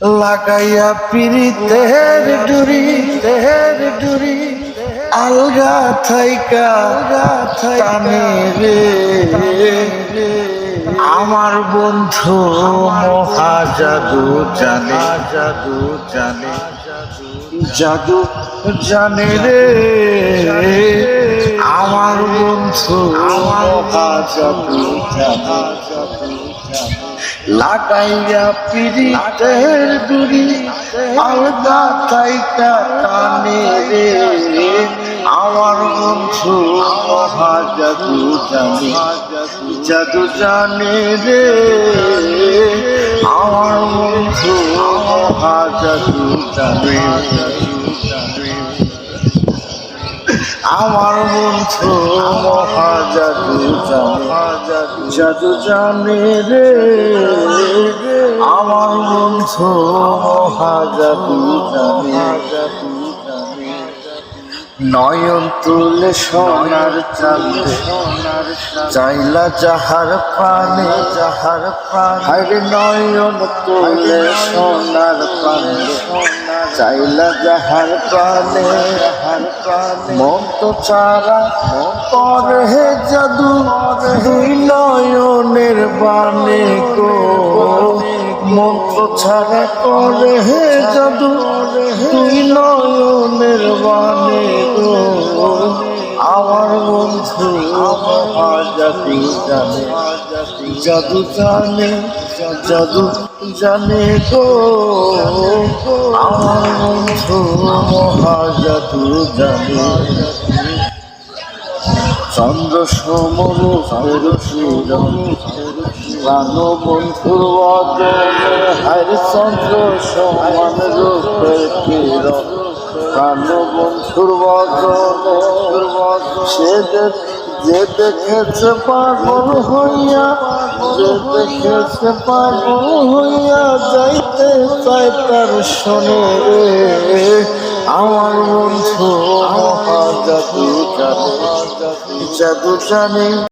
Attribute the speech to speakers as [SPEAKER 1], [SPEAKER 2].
[SPEAKER 1] লাগাইয়া পিরিতের ডুরি তেহের ডুরি আলগা থাইকা টানে রে আমার বন্ধু মহা জাদু জানে। জাদু জানে জাদু জানে রে আমার বন্ধু মহা জাদু জানে। লাগাইয়া পিরিতের দুরি, আলগা তাইকা টানে রে। আমার বন্ধু মহা জাদু জানে জাদু জানে রে। আমার বন্ধু মহা জাদু জানে। আমার বন্ধু মহা জাদু জানে রে, আমার বন্ধু মহা জাদু জানে। জাদু নয়ন তুলে সোনার চাঁদে, চাইলা যাহার প্রাণে, যাহার প্রাণ। নয়ন তুলে সোনার প্রাণে চাইলা যাহার প্রাণে, হার প্রাণে। মন তো চারা পর হে জাদু দুই নয়নের বানে গো মন্ত্র ছাড়া করে হে জাদু দুই নয়নের বানে গো। আমার বন্ধু, আমার জাতি জানে, জাদু জানে জাদু জানে গো। আমার বন্ধু মহা জাদু জানে। চন্দ্র সমর প্রাণ বন্ধুর হরিচন্দ্র সমান রূপের প্রাণ বন্ধুর সে যে দেখেছে পাগল হইয়া, যে দেখেছে পাগল হইয়া যাইতে চাই তার শোনে রে। আমার বন্ধু মহা জাদু জাদু জানে।